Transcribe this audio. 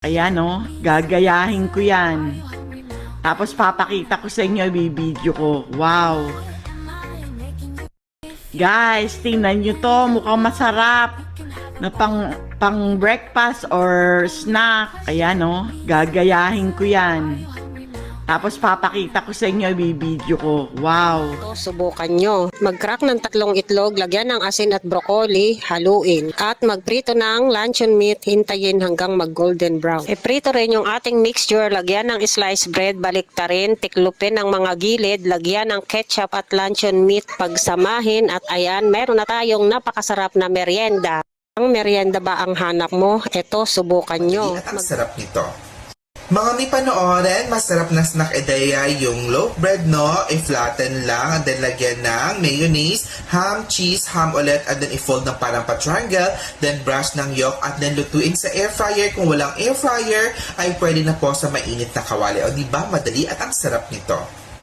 Ayan oh, gagayahin ko yan. Tapos papakita ko sa inyo, bibidyo ko. Wow! Guys, tingnan nyo to. Mukhang masarap. Na pang, pang breakfast or snack. Ayan oh, gagayahin ko yan. Tapos papakita ko sa inyo, bibidyo ko. Wow! Ito, subukan nyo. Mag-crack ng tatlong itlog, lagyan ng asin at broccoli, haluin. At magprito ng luncheon meat, hintayin hanggang mag-golden brown. Iprito rin yung ating mixture, lagyan ng sliced bread, baliktarin, tiklupin ng mga gilid, lagyan ng ketchup at luncheon meat, pagsamahin at ayan, meron na tayong napakasarap na merienda. Ang merienda ba ang hanap mo? Ito, subukan nyo. Ang sarap nito. Mga may panoorin, masarap na snack ideya yung loaf bread, no? I-flatten lang, and then lagyan ng mayonnaise, ham, cheese, ham ulit, and then i-fold ng parang pa-triangle, then brush ng yolk, at then lutuin sa air fryer. Kung walang air fryer, ay pwede na po sa mainit na kawali. O di ba madali at ang sarap nito.